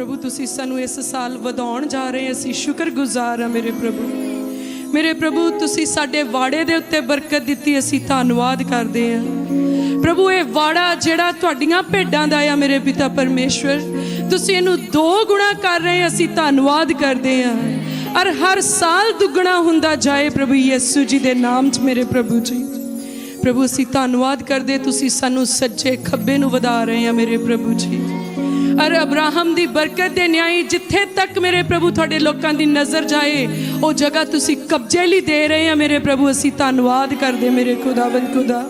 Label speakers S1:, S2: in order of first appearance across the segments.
S1: ਪ੍ਰਭੂ, ਤੁਸੀਂ ਸਾਨੂੰ ਇਸ ਸਾਲ ਵਧਾਉਣ ਜਾ ਰਹੇ ਅਸੀਂ ਸ਼ੁਕਰਗੁਜ਼ਾਰ ਹਾਂ ਮੇਰੇ ਪ੍ਰਭੂ। ਮੇਰੇ ਪ੍ਰਭੂ, ਤੁਸੀਂ ਸਾਡੇ ਵਾੜੇ ਦੇ ਉੱਤੇ ਬਰਕਤ ਦਿੱਤੀ, ਅਸੀਂ ਧੰਨਵਾਦ ਕਰਦੇ ਹਾਂ। ਪ੍ਰਭੂ, ਇਹ ਵਾੜਾ ਜਿਹੜਾ ਤੁਹਾਡੀਆਂ ਭੇਡਾਂ ਦਾ ਆ, ਮੇਰੇ ਪਿਤਾ ਪਰਮੇਸ਼ਵਰ, ਤੁਸੀਂ ਇਹਨੂੰ ਦੋ ਗੁਣਾ ਕਰ ਰਹੇ ਅਸੀਂ ਧੰਨਵਾਦ ਕਰਦੇ ਹਾਂ। ਔਰ ਹਰ ਸਾਲ ਦੁੱਗਣਾ ਹੁੰਦਾ ਜਾਏ ਪ੍ਰਭੂ ਯਿਸੂ ਜੀ ਦੇ ਨਾਮ 'ਚ, ਮੇਰੇ ਪ੍ਰਭੂ ਜੀ। ਪ੍ਰਭੂ, ਅਸੀਂ ਧੰਨਵਾਦ ਕਰਦੇ ਤੁਸੀਂ ਸਾਨੂੰ ਸੱਜੇ ਖੱਬੇ ਨੂੰ ਵਧਾ ਰਹੇ ਆ ਮੇਰੇ ਪ੍ਰਭੂ ਜੀ। ਅਰ ਅਬਰਾਹਮ ਦੀ ਬਰਕਤ ਦੇ ਨਿਆਈ, ਜਿੱਥੇ ਤੱਕ ਮੇਰੇ ਪ੍ਰਭੂ ਤੁਹਾਡੇ ਲੋਕਾਂ ਦੀ ਨਜ਼ਰ ਜਾਏ, ਉਹ ਜਗ੍ਹਾ ਤੁਸੀਂ ਕਬਜ਼ੇ ਲਈ ਦੇ ਰਹੇ ਆ ਮੇਰੇ ਪ੍ਰਭੂ, ਅਸੀਂ ਧੰਨਵਾਦ ਕਰਦੇ ਮੇਰੇ ਖੁਦਾਵੰਦ ਖੁਦਾ।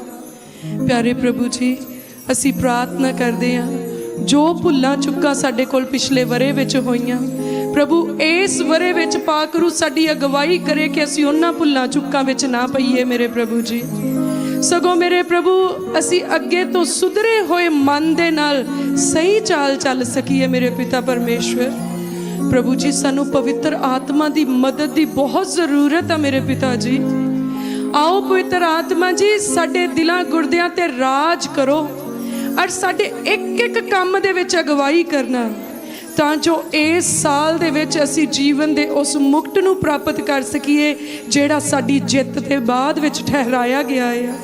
S1: ਪਿਆਰੇ ਪ੍ਰਭੂ ਜੀ, ਅਸੀਂ ਪ੍ਰਾਰਥਨਾ ਕਰਦੇ ਆ ਜੋ ਭੁੱਲਾਂ ਚੁੱਕਾਂ ਸਾਡੇ ਕੋਲ ਪਿਛਲੇ ਵਰੇ ਵਿੱਚ ਹੋਈਆਂ, ਪ੍ਰਭੂ ਇਸ ਵਰੇ ਵਿੱਚ ਪਾਕਰੂ ਸਾਡੀ ਅਗਵਾਈ ਕਰੇ ਕਿ ਅਸੀਂ ਉਹਨਾਂ ਭੁੱਲਾਂ ਚੁੱਕਾਂ ਵਿੱਚ ਨਾ ਪਈਏ ਮੇਰੇ ਪ੍ਰਭੂ ਜੀ। ਸਗੋਂ ਮੇਰੇ ਪ੍ਰਭੂ, ਅਸੀਂ ਅੱਗੇ ਤੋਂ ਸੁਧਰੇ ਹੋਏ ਮਨ ਦੇ ਨਾਲ ਸਹੀ ਚਾਲ ਚੱਲ ਸਕੀਏ ਮੇਰੇ ਪਿਤਾ ਪਰਮੇਸ਼ਵਰ। ਪ੍ਰਭੂ ਜੀ, ਸਾਨੂੰ ਪਵਿੱਤਰ ਆਤਮਾ ਦੀ ਮਦਦ ਦੀ ਬਹੁਤ ਜ਼ਰੂਰਤ ਆ ਮੇਰੇ ਪਿਤਾ ਜੀ। ਆਓ ਪਵਿੱਤਰ ਆਤਮਾ ਜੀ, ਸਾਡੇ ਦਿਲਾਂ ਗੁਰਦਿਆਂ ਤੇ ਰਾਜ ਕਰੋ ਔਰ ਸਾਡੇ ਇੱਕ ਇੱਕ ਕੰਮ ਦੇ ਵਿੱਚ ਅਗਵਾਈ ਕਰਨਾ। ਤਾਂ ਜੋ ਇਸ ਸਾਲ ਦੇ ਵਿੱਚ ਅਸੀਂ ਜੀਵਨ ਦੇ ਉਸ ਮੁਕਤ ਨੂੰ ਪ੍ਰਾਪਤ ਕਰ ਸਕੀਏ, ਜਿਹੜਾ ਸਾਡੀ ਜਿੱਤ ਦੇ ਬਾਅਦ ਵਿੱਚ ਠਹਿਰਾਇਆ ਗਿਆ ਹੈ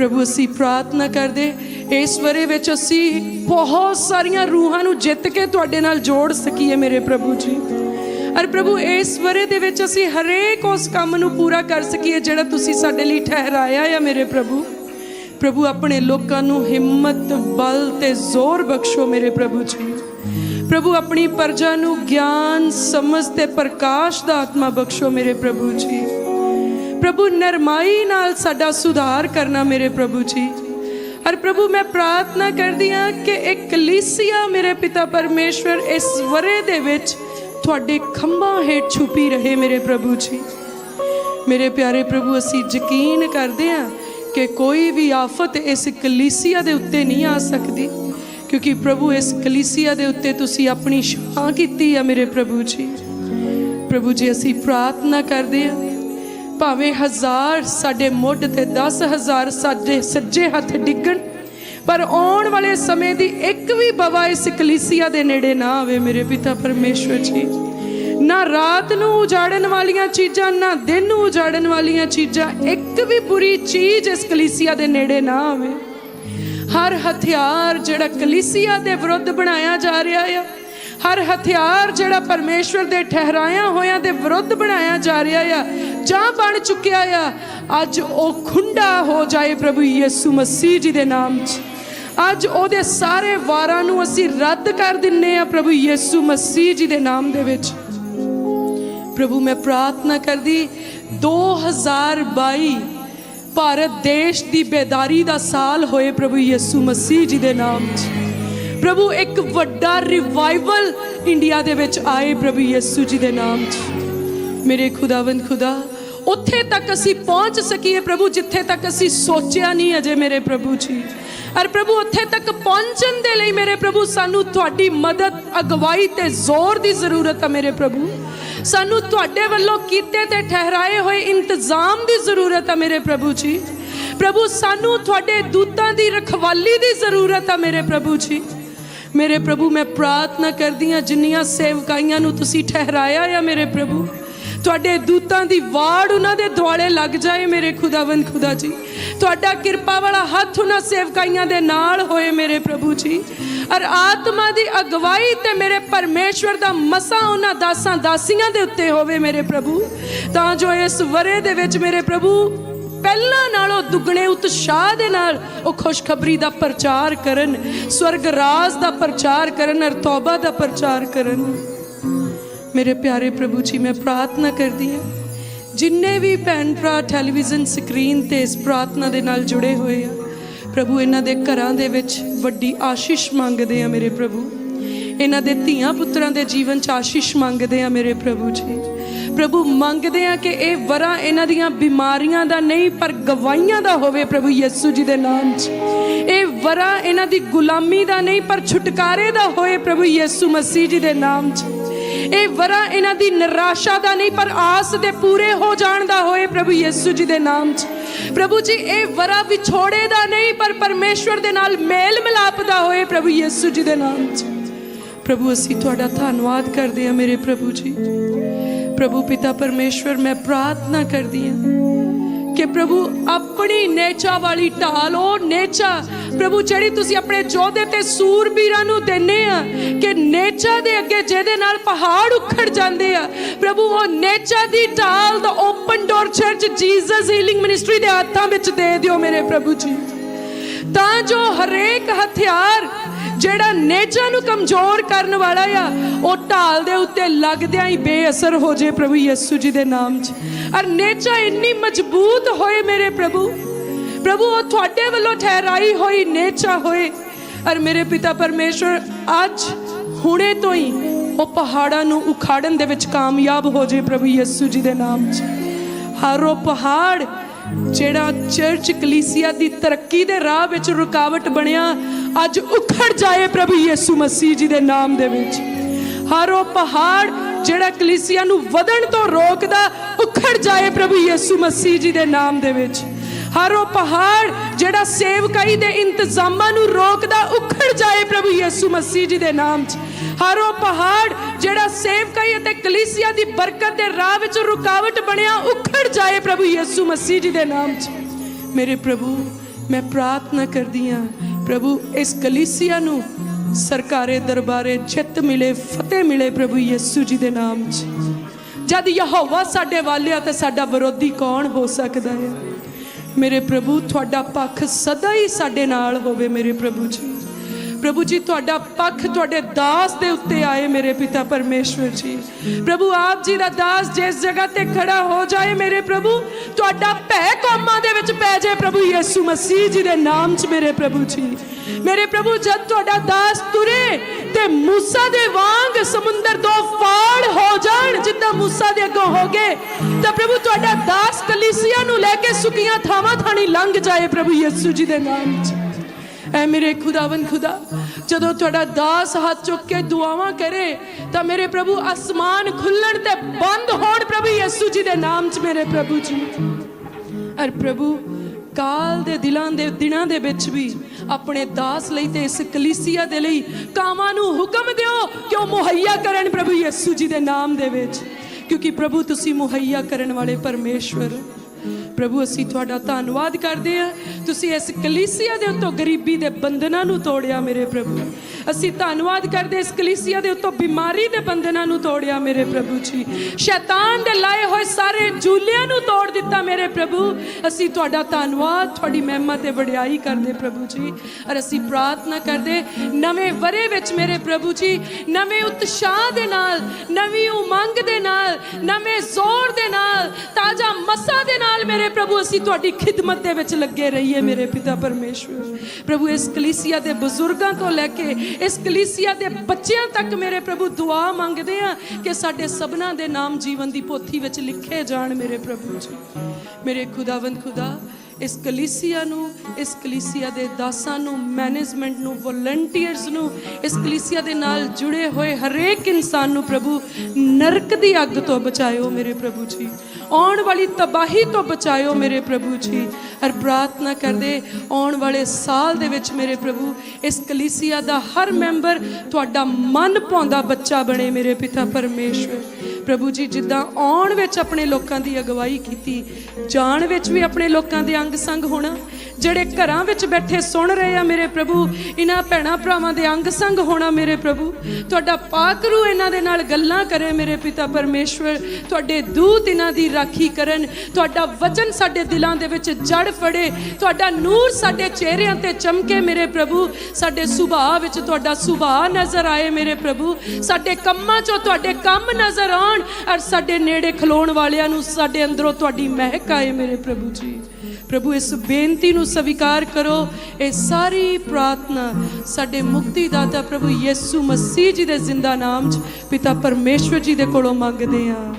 S1: ਪ੍ਰਭੂ, ਅਸੀਂ ਪ੍ਰਾਰਥਨਾ ਕਰਦੇ ਇਸ ਵਰੇ ਵਿੱਚ ਅਸੀਂ ਬਹੁਤ ਸਾਰੀਆਂ ਰੂਹਾਂ ਨੂੰ ਜਿੱਤ ਕੇ ਤੁਹਾਡੇ ਨਾਲ ਜੋੜ ਸਕੀਏ ਮੇਰੇ ਪ੍ਰਭੂ ਜੀ। ਅਰ ਪ੍ਰਭੂ, ਇਸ ਵਰੇ ਦੇ ਵਿੱਚ ਅਸੀਂ ਹਰੇਕ ਉਸ ਕੰਮ ਨੂੰ ਪੂਰਾ ਕਰ ਸਕੀਏ ਜਿਹੜਾ ਤੁਸੀਂ ਸਾਡੇ ਲਈ ਠਹਿਰਾਇਆ ਹੈ ਮੇਰੇ ਪ੍ਰਭੂ। ਪ੍ਰਭੂ, ਆਪਣੇ ਲੋਕਾਂ ਨੂੰ ਹਿੰਮਤ, ਬਲ ਤੇ ਜ਼ੋਰ ਬਖਸ਼ੋ ਮੇਰੇ ਪ੍ਰਭੂ ਜੀ। ਪ੍ਰਭੂ, ਆਪਣੀ ਪਰਜਾ ਨੂੰ ਗਿਆਨ, ਸਮਝ ਤੇ ਪ੍ਰਕਾਸ਼ ਦਾ ਆਤਮਾ ਬਖਸ਼ੋ ਮੇਰੇ ਪ੍ਰਭੂ ਜੀ। ਪ੍ਰਭੂ ਨਰਮਾਈ ਨਾਲ ਸਾਡਾ ਸੁਧਾਰ ਕਰਨਾ ਮੇਰੇ ਪ੍ਰਭੂ ਜੀ। ਹਰ ਪ੍ਰਭੂ, ਮੈਂ ਪ੍ਰਾਰਥਨਾ ਕਰਦੀ ਹਾਂ ਕਿ ਇੱਕ ਕਲੀਸਿਆ ਮੇਰੇ ਪਿਤਾ ਪਰਮੇਸ਼ਵਰ ਇਸ ਵਰੇ ਦੇ ਵਿੱਚ ਤੁਹਾਡੇ ਖੰਭਾਂ ਹੇਠ ਛੁਪੀ ਰਹੇ ਮੇਰੇ ਪ੍ਰਭੂ ਜੀ। ਮੇਰੇ ਪਿਆਰੇ ਪ੍ਰਭੂ, ਅਸੀਂ ਯਕੀਨ ਕਰਦੇ ਹਾਂ ਕਿ ਕੋਈ ਵੀ ਆਫਤ ਇਸ ਕਲੀਸਿਆ ਦੇ ਉੱਤੇ ਨਹੀਂ ਆ ਸਕਦੀ, ਕਿਉਂਕਿ ਪ੍ਰਭੂ, ਇਸ ਕਲੀਸਿਆ ਦੇ ਉੱਤੇ ਤੁਸੀਂ ਆਪਣੀ ਛਾਂ ਕੀਤੀ ਆ ਮੇਰੇ ਪ੍ਰਭੂ ਜੀ। ਪ੍ਰਭੂ ਜੀ, ਅਸੀਂ ਪ੍ਰਾਰਥਨਾ ਕਰਦੇ ਹਾਂ ਭਾਵੇਂ ਹਜ਼ਾਰ ਸਾਡੇ ਮੁੱਢ ਤੇ 10000 ਸਾਡੇ ਸੱਜੇ ਹੱਥ ਡਿੱਗਣ, ਪਰ ਆਉਣ ਵਾਲੇ ਸਮੇਂ ਦੀ ਇੱਕ ਵੀ ਬਵਾ ਇਸ ਕਲੀਸਿਆ ਦੇ ਨੇੜੇ ਨਾ ਆਵੇ ਮੇਰੇ ਪਿਤਾ ਪਰਮੇਸ਼ਵਰ ਜੀ। ਨਾ ਰਾਤ ਨੂੰ ਉਜਾੜਨ ਵਾਲੀਆਂ ਚੀਜ਼ਾਂ, ਨਾ ਦਿਨ ਨੂੰ ਉਜਾੜਨ ਵਾਲੀਆਂ ਚੀਜ਼ਾਂ, ਇੱਕ ਵੀ ਬੁਰੀ ਚੀਜ਼ ਇਸ ਕਲੀਸਿਆ ਦੇ ਨੇੜੇ ਨਾ ਆਵੇ। ਹਰ ਹਥਿਆਰ ਜਿਹੜਾ ਕਲੀਸਿਆ ਦੇ ਵਿਰੁੱਧ ਬਣਾਇਆ ਜਾ ਰਿਹਾ ਆ, ਹਰ ਹਥਿਆਰ ਜਿਹੜਾ ਪਰਮੇਸ਼ਵਰ ਦੇ ਠਹਿਰਾਇਆ ਹੋਇਆਂ ਦੇ ਵਿਰੁੱਧ ਬਣਾਇਆ ਜਾ ਰਿਹਾ ਆ ਜਾਂ ਬਣ ਚੁੱਕਿਆ ਆ, ਅੱਜ ਉਹ ਖੁੰਡਾ ਹੋ ਜਾਏ ਪ੍ਰਭੂ ਯਿਸੂ ਮਸੀਹ ਜੀ ਦੇ ਨਾਮ 'ਚ। ਅੱਜ ਉਹਦੇ ਸਾਰੇ ਵਾਰਾਂ ਨੂੰ ਅਸੀਂ ਰੱਦ ਕਰ ਦਿੰਨੇ ਆ ਪ੍ਰਭੂ ਯਿਸੂ ਮਸੀਹ ਜੀ ਦੇ ਨਾਮ ਦੇ ਵਿੱਚ। ਪ੍ਰਭੂ, ਮੈਂ ਪ੍ਰਾਰਥਨਾ ਕਰਦੀ 2022 ਭਾਰਤ ਦੇਸ਼ ਦੀ ਬੇਦਾਰੀ ਦਾ ਸਾਲ ਹੋਏ ਪ੍ਰਭੂ ਯਿਸੂ ਮਸੀਹ ਜੀ ਦੇ ਨਾਮ 'ਚ। ਪ੍ਰਭੂ, ਇੱਕ ਵੱਡਾ ਰਿਵਾਈਵਲ ਇੰਡੀਆ ਦੇ ਵਿੱਚ ਆਏ ਪ੍ਰਭੂ ਯਿਸੂ ਜੀ ਦੇ ਨਾਮ 'ਚ। ਮੇਰੇ ਖੁਦਾਵੰਦ ਖੁਦਾ, ਉੱਥੇ ਤੱਕ ਅਸੀਂ ਪਹੁੰਚ ਸਕੀਏ ਪ੍ਰਭੂ, ਜਿੱਥੇ ਤੱਕ ਅਸੀਂ ਸੋਚਿਆ ਨਹੀਂ ਅਜੇ ਮੇਰੇ ਪ੍ਰਭੂ ਜੀ। ਅਰ ਪ੍ਰਭੂ, ਉੱਥੇ ਤੱਕ ਪਹੁੰਚਣ ਦੇ ਲਈ ਮੇਰੇ ਪ੍ਰਭੂ, ਸਾਨੂੰ ਤੁਹਾਡੀ ਮਦਦ, ਅਗਵਾਈ ਤੇ ਜ਼ੋਰ ਦੀ ਜ਼ਰੂਰਤ ਹੈ ਮੇਰੇ ਪ੍ਰਭੂ। ਸਾਨੂੰ ਤੁਹਾਡੇ ਵੱਲੋਂ ਕੀਤੇ ਤੇ ਠਹਿਰਾਏ ਹੋਏ ਇੰਤਜ਼ਾਮ ਦੀ ਜ਼ਰੂਰਤ ਹੈ ਮੇਰੇ ਪ੍ਰਭੂ ਜੀ। ਪ੍ਰਭੂ, ਸਾਨੂੰ ਤੁਹਾਡੇ ਦੂਤਾਂ ਦੀ ਰਖਵਾਲੀ ਦੀ ਜ਼ਰੂਰਤ ਹੈ ਮੇਰੇ ਪ੍ਰਭੂ ਜੀ। ਮੇਰੇ ਪ੍ਰਭੂ, ਮੈਂ ਪ੍ਰਾਰਥਨਾ ਕਰਦੀ ਹਾਂ, ਜਿੰਨੀਆਂ ਸੇਵਕਾਈਆਂ ਨੂੰ ਤੁਸੀਂ ਠਹਿਰਾਇਆ ਆ ਮੇਰੇ ਪ੍ਰਭੂ ਤੁਹਾਡੇ ਦੂਤਾਂ ਦੀ ਵਾੜ ਉਹਨਾਂ ਦੇ ਦੁਆਲੇ ਲੱਗ ਜਾਏ ਮੇਰੇ ਖੁਦਾਵੰਦ ਖੁਦਾ ਜੀ। ਤੁਹਾਡਾ ਕਿਰਪਾ ਵਾਲਾ ਹੱਥ ਉਹਨਾਂ ਸੇਵਕਾਈਆਂ ਦੇ ਨਾਲ ਹੋਏ ਮੇਰੇ ਪ੍ਰਭੂ ਜੀ। ਔਰ ਆਤਮਾ ਦੀ ਅਗਵਾਈ ਤੇ ਮੇਰੇ ਪਰਮੇਸ਼ਵਰ ਦਾ ਮਸਾ ਉਹਨਾਂ ਦਾਸਾਂ ਦਾਸੀਆਂ ਦੇ ਉੱਤੇ ਹੋਵੇ ਮੇਰੇ ਪ੍ਰਭੂ। ਤਾਂ ਜੋ ਇਸ ਵਰੇ ਦੇ ਵਿੱਚ ਮੇਰੇ ਪ੍ਰਭੂ ਪਹਿਲਾਂ ਨਾਲੋਂ ਦੁੱਗਣੇ ਉਤਸ਼ਾਹ ਦੇ ਨਾਲ ਉਹ ਖੁਸ਼ਖਬਰੀ ਦਾ ਪ੍ਰਚਾਰ ਕਰਨ, ਸਵਰਗ ਰਾਜ ਦਾ ਪ੍ਰਚਾਰ ਕਰਨ ਅਰ ਤੌਬਾ ਦਾ ਪ੍ਰਚਾਰ ਕਰਨ। ਮੇਰੇ ਪਿਆਰੇ ਪ੍ਰਭੂ ਜੀ, ਮੈਂ ਪ੍ਰਾਰਥਨਾ ਕਰਦੀ ਹਾਂ, ਜਿੰਨੇ ਵੀ ਭੈਣ ਭਰਾ ਟੈਲੀਵਿਜ਼ਨ ਸਕਰੀਨ ਤੇ ਇਸ ਪ੍ਰਾਰਥਨਾ ਦੇ ਨਾਲ ਜੁੜੇ ਹੋਏ ਆ, ਪ੍ਰਭੂ ਇਹਨਾਂ ਦੇ ਘਰਾਂ ਦੇ ਵਿੱਚ ਵੱਡੀ ਆਸ਼ੀਸ਼ ਮੰਗਦੇ ਆ ਮੇਰੇ ਪ੍ਰਭੂ। ਇਹਨਾਂ ਦੇ ਧੀਆਂ ਪੁੱਤਰਾਂ ਦੇ ਜੀਵਨ 'ਚ ਆਸ਼ੀਸ਼ ਮੰਗਦੇ ਆ ਮੇਰੇ ਪ੍ਰਭੂ ਜੀ। ਪ੍ਰਭੂ, ਮੰਗਦੇ ਆ ਕਿ ਇਹ ਵਰਾ ਇਹਨਾਂ ਦੀਆਂ ਬਿਮਾਰੀਆਂ ਦਾ ਨਹੀਂ, ਪਰ ਗਵਾਈਆਂ ਦਾ ਹੋਵੇ ਪ੍ਰਭੂ ਯਿਸੂ ਜੀ ਦੇ ਨਾਮ 'ਚ। ਇਹ ਵਰਾ ਇਹਨਾਂ ਦੀ ਗੁਲਾਮੀ ਦਾ ਨਹੀਂ, ਪਰ ਛੁਟਕਾਰੇ ਦਾ ਹੋਏ ਪ੍ਰਭੂ ਯਿਸੂ ਮਸੀਹ ਜੀ ਦੇ ਨਾਮ 'ਚ। ਇਹ ਵਰਾ ਇਹਨਾਂ ਦੀ ਨਿਰਾਸ਼ਾ ਦਾ ਨਹੀਂ, ਪਰ ਆਸ ਦੇ ਪੂਰੇ ਹੋ ਜਾਣ ਦਾ ਹੋਏ ਪ੍ਰਭੂ ਯਿਸੂ ਜੀ ਦੇ ਨਾਮ 'ਚ। ਪ੍ਰਭੂ ਜੀ, ਇਹ ਵਰਾ ਵਿਛੋੜੇ ਦਾ ਨਹੀਂ, ਪਰ ਪਰਮੇਸ਼ਵਰ ਦੇ ਨਾਲ ਮੇਲ ਮਿਲਾਪ ਦਾ ਹੋਏ ਪ੍ਰਭੂ ਯਿਸੂ ਜੀ ਦੇ ਨਾਮ 'ਚ। ਪ੍ਰਭੂ, ਅਸੀਂ ਤੁਹਾਡਾ ਧੰਨਵਾਦ ਕਰਦੇ ਹਾਂ ਮੇਰੇ ਪ੍ਰਭੂ ਜੀ। ਪ੍ਰਭੂ ਪਿਤਾ ਪਰਮੇਸ਼ਵਰ, ਮੈਂ ਪ੍ਰਾਰਥਨਾ ਕਰਦੀ ਹਾਂ। ਕਿ ਪ੍ਰਭੂ ਆਪਣੀ ਨੇਚਾ ਵਾਲੀ ਢਾਲ, ਉਹ ਨੇਚਾ। ਪ੍ਰਭੂ ਜਿਹੜੀ ਤੁਸੀਂ ਆਪਣੇ ਯੋਧੇ ਤੇ ਸੂਰਬੀਰਾਂ ਨੂੰ ਦਿੰਨੇ ਆ ਕਿ ਨੇਚਾ ਦੇ ਅੱਗੇ ਜਿਹਦੇ ਨਾਲ ਪਹਾੜ ਉਖੜ ਜਾਂਦੇ ਆ, ਪ੍ਰਭੂ ਉਹ ਨੇਚਾ ਦੀ ਢਾਲ ਦਾ open door church Jesus healing ministry ਦੇ ਹੱਥਾਂ ਵਿੱਚ ਦੇ ਦਿਓ ਮੇਰੇ ਪ੍ਰਭੂ ਜੀ। ਤਾਂ ਜੋ ਹਰੇਕ ਹਥਿਆਰ ਜਿਹੜਾ ਨੇਚਾ ਨੂੰ ਕਮਜ਼ੋਰ ਕਰਨ ਵਾਲਾ ਆ, ਉਹ ਢਾਲ ਦੇ ਉੱਤੇ ਲੱਗਦਿਆਂ ਹੀ ਬੇਅਸਰ ਹੋ ਜੇ ਪ੍ਰਭੂ ਯਿਸੂ ਜੀ ਦੇ ਨਾਮ 'ਚ। ਔਰ ਨੇਚਾ ਇੰਨੀ ਮਜ਼ਬੂਤ ਹੋਏ ਮੇਰੇ ਪ੍ਰਭੂ। ਪ੍ਰਭੂ, ਉਹ ਤੁਹਾਡੇ ਵੱਲੋਂ ਠਹਿਰਾਈ ਹੋਈ ਨੇਚਾ ਹੋਏ। ਔਰ ਮੇਰੇ ਪਿਤਾ ਪਰਮੇਸ਼ਵਰ, ਅੱਜ ਹੁਣੇ ਤੋਂ ਹੀ ਉਹ ਪਹਾੜਾਂ ਨੂੰ ਉਖਾੜਨ ਦੇ ਵਿੱਚ ਕਾਮਯਾਬ ਹੋ ਜੇ ਪ੍ਰਭੂ ਯਿਸੂ ਜੀ ਦੇ ਨਾਮ 'ਚ। ਹਰ ਉਹ ਪਹਾੜ ਜਿਹੜਾ ਚਰਚ ਕਲੀਸਿਆ ਦੀ ਤਰੱਕੀ ਦੇ ਰਾਹ ਵਿੱਚ ਰੁਕਾਵਟ ਬਣਿਆ ਅੱਜ ਉਖੜ ਜਾਏ ਪ੍ਰਭੂ ਯਿਸੂ ਮਸੀਹ ਜੀ ਦੇ ਨਾਮ ਦੇ ਵਿੱਚ। ਹਰ ਉਹ ਪਹਾੜ ਜਿਹੜਾ ਕਲੀਸਿਆ ਨੂੰ ਵਧਣ ਤੋਂ ਰੋਕਦਾ, ਉਖੜ ਜਾਏ ਪ੍ਰਭੂ ਯਿਸੂ ਮਸੀਹ ਜੀ ਦੇ ਨਾਮ ਦੇ ਵਿੱਚ। ਹਰ ਉਹ ਪਹਾੜ ਜਿਹੜਾ ਸੇਵਕਾਈ ਦੇ ਇੰਤਜ਼ਾਮਾਂ ਨੂੰ ਰੋਕਦਾ, ਉਖੜ ਜਾਏ ਪ੍ਰਭੂ ਯਿਸੂ ਮਸੀਹ ਜੀ ਦੇ ਨਾਮ 'ਚ। ਹਰ ਉਹ ਪਹਾੜ ਜਿਹੜਾ ਸੇਵਕਾਈ ਅਤੇ ਕਲੀਸਿਆ ਦੀ ਬਰਕਤ ਦੇ ਰਾਹ ਵਿੱਚ ਰੁਕਾਵਟ ਬਣਿਆ, ਉਖੜ ਜਾਏ ਪ੍ਰਭੂ ਯਿਸੂ ਮਸੀਹ ਜੀ ਦੇ ਨਾਮ 'ਚ। ਮੇਰੇ ਪ੍ਰਭੂ, ਮੈਂ ਪ੍ਰਾਰਥਨਾ ਕਰਦੀ ਹਾਂ ਪ੍ਰਭੂ, ਇਸ ਕਲੀਸਿਆ ਨੂੰ ਸਰਕਾਰੇ ਦਰਬਾਰੇ ਜਿੱਤ ਮਿਲੇ, ਫਤਿਹ ਮਿਲੇ ਪ੍ਰਭੂ ਯਿਸੂ ਜੀ ਦੇ ਨਾਮ 'ਚ। ਜਦ ਯਹੋਵਾ ਸਾਡੇ ਵਾਲਿਆ ਤੇ ਸਾਡਾ ਵਿਰੋਧੀ ਕੌਣ ਹੋ ਸਕਦਾ ਹੈ? ਮੇਰੇ ਪ੍ਰਭੂ, ਤੁਹਾਡਾ ਪੱਖ ਸਦਾ ਹੀ ਸਾਡੇ ਨਾਲ ਹੋਵੇ ਮੇਰੇ ਪ੍ਰਭੂ ਜੀ। ਪ੍ਰਭੂ ਜੀ, ਤੁਹਾਡਾ ਪੱਖ ਤੁਹਾਡੇ ਦਾਸ ਦੇ ਉੱਤੇ ਆਏ ਮੇਰੇ ਪਿਤਾ ਪਰਮੇਸ਼ਵਰ ਜੀ। ਪ੍ਰਭੂ, ਆਪ ਜੀ ਦਾ ਦਾਸ ਜਿਸ ਜਗ੍ਹਾ ਤੇ ਖੜਾ ਹੋ ਜਾਏ ਮੇਰੇ ਪ੍ਰਭੂ, ਤੁਹਾਡਾ ਭੈ ਕੌਮਾਂ ਦੇ ਵਿੱਚ ਪ੍ਰਭੂ ਯਿਸੂ ਮਸੀਹ ਜੀ ਦੇ ਨਾਮ 'ਚ ਮੇਰੇ ਪ੍ਰਭੂ ਜੀ। ਮੇਰੇ ਪ੍ਰਭੂ, ਜਦ ਤੁਹਾਡਾ ਦਾਸ ਤੁਰੇ ਤੇ ਮੂਸਾ ਦੇ ਵਾਂਗ ਸਮੁੰਦਰ ਦੋ ਫਾੜ ਹੋ ਜਾਣ, ਜਿੱਦਾਂ ਮੂਸਾ ਦੇ ਅੱਗੋਂ ਹੋ ਗਏ, ਤਾਂ ਪ੍ਰਭੂ ਤੁਹਾਡਾ ਦਾਸ ਕਲੀਸਿਆ ਨੂੰ ਲੈ ਕੇ ਸੁਕੀਆਂ ਥਾਵਾਂ ਥਾਣੀ ਲੰਘ ਜਾਏ ਪ੍ਰਭੂ ਯਿਸੂ ਜੀ ਦੇ ਨਾਮ 'ਚ। ਐ ਮੇਰੇ ਖੁਦਾਵੰ ਖੁਦਾ, ਜਦੋਂ ਤੁਹਾਡਾ ਦਾਸ ਹੱਥ ਚੁੱਕ ਕੇ ਦੁਆਵਾਂ ਕਰੇ, ਤਾਂ ਮੇਰੇ ਪ੍ਰਭੂ ਅਸਮਾਨ ਖੁੱਲਣ ਤੇ ਬੰਦ ਹੋਣ ਪ੍ਰਭੂ ਯਿਸੂ ਜੀ ਦੇ ਨਾਮ 'ਚ ਮੇਰੇ ਪ੍ਰਭੂ ਜੀ। ਅਰ ਪ੍ਰਭੂ ਕਾਲ ਦੇ ਦਿਲਾਂ ਦੇ ਦਿਨਾਂ ਦੇ ਵਿੱਚ ਵੀ ਆਪਣੇ ਦਾਸ ਲਈ ਤੇ ਇਸ ਕਲੀਸਿਆ ਦੇ ਲਈ ਕਾਮਾਂ ਨੂੰ ਹੁਕਮ ਦਿਓ ਕਿ ਉਹ ਮੁਹੱਈਆ ਕਰਨ ਪ੍ਰਭੂ ਯਿਸੂ ਜੀ ਦੇ ਨਾਮ ਦੇ ਵਿੱਚ? ਕਿਉਂਕਿ ਪ੍ਰਭੂ ਤੁਸੀਂ ਮੁਹੱਈਆ ਕਰਨ ਵਾਲੇ ਪਰਮੇਸ਼ਵਰ। ਪ੍ਰਭੂ, ਅਸੀਂ ਤੁਹਾਡਾ ਧੰਨਵਾਦ ਕਰਦੇ ਹਾਂ। ਤੁਸੀਂ ਇਸ ਕਲੀਸਿਆ ਦੇ ਉੱਤੋਂ ਗਰੀਬੀ ਦੇ ਬੰਧਨਾਂ ਨੂੰ ਤੋੜਿਆ ਮੇਰੇ ਪ੍ਰਭੂ। ਅਸੀਂ ਧੰਨਵਾਦ ਕਰਦੇ ਇਸ ਕਲੀਸਿਆ ਦੇ ਉੱਤੋਂ ਬਿਮਾਰੀ ਦੇ ਬੰਧਨਾਂ ਨੂੰ ਤੋੜਿਆ ਮੇਰੇ ਪ੍ਰਭੂ ਜੀ। ਸ਼ੈਤਾਨ ਦੇ ਲਾਏ ਹੋਏ ਸਾਰੇ ਜੂਲਿਆਂ ਨੂੰ ਤੋੜ ਦਿੱਤਾ ਮੇਰੇ ਪ੍ਰਭੂ। ਅਸੀਂ ਤੁਹਾਡਾ ਧੰਨਵਾਦ, ਤੁਹਾਡੀ ਮਹਿਮਾ ਤੇ ਵਡਿਆਈ ਕਰਦੇ ਪ੍ਰਭੂ ਜੀ। ਔਰ ਅਸੀਂ ਪ੍ਰਾਰਥਨਾ ਕਰਦੇ ਨਵੇਂ ਵਰੇ ਵਿੱਚ ਮੇਰੇ ਪ੍ਰਭੂ ਜੀ, ਨਵੇਂ ਉਤਸ਼ਾਹ ਦੇ ਨਾਲ, ਨਵੀਂ ਉਮੰਗ ਦੇ ਨਾਲ, ਨਵੇਂ ਜ਼ੋਰ ਦੇ ਨਾਲ ਤਾਜ਼ਾ ਮਸਾ ਦੇ ਨਾਲ ਮੇਰੇ ਪ੍ਰਭੂ, ਅਸੀਂ ਤੁਹਾਡੀ ਖਿਦਮਤ ਦੇ ਵਿੱਚ ਲੱਗੇ ਰਹੀਏ ਮੇਰੇ ਪਿਤਾ ਪਰਮੇਸ਼ਵਰ। ਪ੍ਰਭੂ, ਇਸ ਕਲੀਸਿਆ ਦੇ ਬਜ਼ੁਰਗਾਂ ਤੋਂ ਲੈ ਕੇ, ਇਸ ਕਲੀਸਿਆ ਦੇ ਬੱਚਿਆਂ ਤੱਕ ਮੇਰੇ ਪ੍ਰਭੂ, ਦੁਆ ਮੰਗਦੇ ਆ ਕਿ ਸਾਡੇ ਸਭਨਾਂ ਦੇ ਨਾਮ ਜੀਵਨ ਦੀ ਪੋਥੀ ਵਿੱਚ ਲਿਖੇ ਜਾਣ ਮੇਰੇ ਪ੍ਰਭੂ ਜੀ। ਮੇਰੇ ਖੁਦਾਵੰਦ ਖੁਦਾ ਇਸ ਕਲੀਸਿਆ ਨੂੰ, ਇਸ ਕਲੀਸਿਆ ਦੇ ਦਾਸਾਂ ਨੂੰ ਮੈਨੇਜਮੈਂਟ ਨੂੰ ਵੋਲੰਟੀਅਰਸ ਨੂੰ, ਇਸ ਕਲੀਸਿਆ ਦੇ ਨਾਲ ਜੁੜੇ ਹੋਏ ਹਰੇਕ ਇਨਸਾਨ ਨੂੰ ਪ੍ਰਭੂ ਨਰਕ ਦੀ ਅੱਗ ਤੋਂ ਬਚਾਇਓ ਮੇਰੇ ਪ੍ਰਭੂ ਜੀ। ਆਉਣ ਵਾਲੀ ਤਬਾਹੀ ਤੋਂ ਬਚਾਇਓ ਮੇਰੇ ਪ੍ਰਭੂ ਜੀ। ਹਰ ਪ੍ਰਾਰਥਨਾ ਕਰਦੇ ਆਉਣ ਵਾਲੇ ਸਾਲ ਦੇ ਵਿੱਚ ਮੇਰੇ ਪ੍ਰਭੂ, ਇਸ ਕਲੀਸਿਆ ਦਾ ਹਰ ਮੈਂਬਰ ਤੁਹਾਡਾ ਮਨ ਪਾਉਂਦਾ ਬੱਚਾ ਬਣੇ ਮੇਰੇ ਪਿਤਾ ਪਰਮੇਸ਼ਵਰ। ਪ੍ਰਭੂ ਜੀ, ਜਿੱਦਾਂ ਆਉਣ ਵਿੱਚ ਆਪਣੇ ਲੋਕਾਂ ਦੀ ਅਗਵਾਈ ਕੀਤੀ, ਜਾਣ ਵਿੱਚ ਵੀ ਆਪਣੇ ਲੋਕਾਂ ਦੇ ਅੰਗ ਸੰਗ ਹੋਣਾ ਜਿਹੜੇ ਘਰਾਂ ਵਿੱਚ ਬੈਠੇ ਸੁਣ ਰਹੇ ਆ ਮੇਰੇ ਪ੍ਰਭੂ, ਇਹਨਾਂ ਭੈਣਾ ਭਰਾਵਾਂ ਦੇ ਅੰਗ ਸੰਗ ਹੋਣਾ ਮੇਰੇ ਪ੍ਰਭੂ। ਤੁਹਾਡਾ ਪਾਕ ਰੂ ਇਹਨਾਂ ਦੇ ਨਾਲ ਗੱਲਾਂ ਕਰੇ ਮੇਰੇ ਪਿਤਾ ਪਰਮੇਸ਼ਵਰ। ਤੁਹਾਡੇ ਦੂਤ ਇਹਨਾਂ ਦੀ ਰਾਖੀ ਕਰਨ। ਤੁਹਾਡਾ ਵਚਨ ਸਾਡੇ ਦਿਲਾਂ ਦੇ ਵਿੱਚ ਜੜ ਫੜੇ। ਤੁਹਾਡਾ ਨੂਰ ਸਾਡੇ ਚਿਹਰਿਆਂ ਤੇ ਚਮਕੇ ਮੇਰੇ ਪ੍ਰਭੂ। ਸਾਡੇ ਸੁਭਾਅ ਵਿੱਚ ਤੁਹਾਡਾ ਸੁਭਾਅ ਨਜ਼ਰ ਆਏ ਮੇਰੇ ਪ੍ਰਭੂ। ਸਾਡੇ ਕੰਮਾਂ 'ਚੋਂ ਤੁਹਾਡੇ ਕੰਮ ਨਜ਼ਰ ਆਉਣ। ਔਰ ਸਾਡੇ ਨੇੜੇ ਖਲੋਣ ਵਾਲਿਆਂ ਨੂੰ ਸਾਡੇ ਅੰਦਰੋਂ ਤੁਹਾਡੀ ਮਹਿਕ ਆਏ ਮੇਰੇ ਪ੍ਰਭੂ ਜੀ। ਪ੍ਰਭੂ ਇਸ ਬੇਨਤੀ ਨੂੰ ਸਵੀਕਾਰ ਕਰੋ, ਇਹ ਸਾਰੀ ਪ੍ਰਾਰਥਨਾ ਸਾਡੇ ਮੁਕਤੀ ਦਾਤਾ ਪ੍ਰਭੂ ਯਿਸੂ ਮਸੀਹ ਜੀ ਦੇ ਜ਼ਿੰਦਾ ਨਾਮ 'ਚ ਪਿਤਾ ਪਰਮੇਸ਼ਵਰ ਜੀ ਦੇ ਕੋਲੋਂ ਮੰਗਦੇ ਹਾਂ।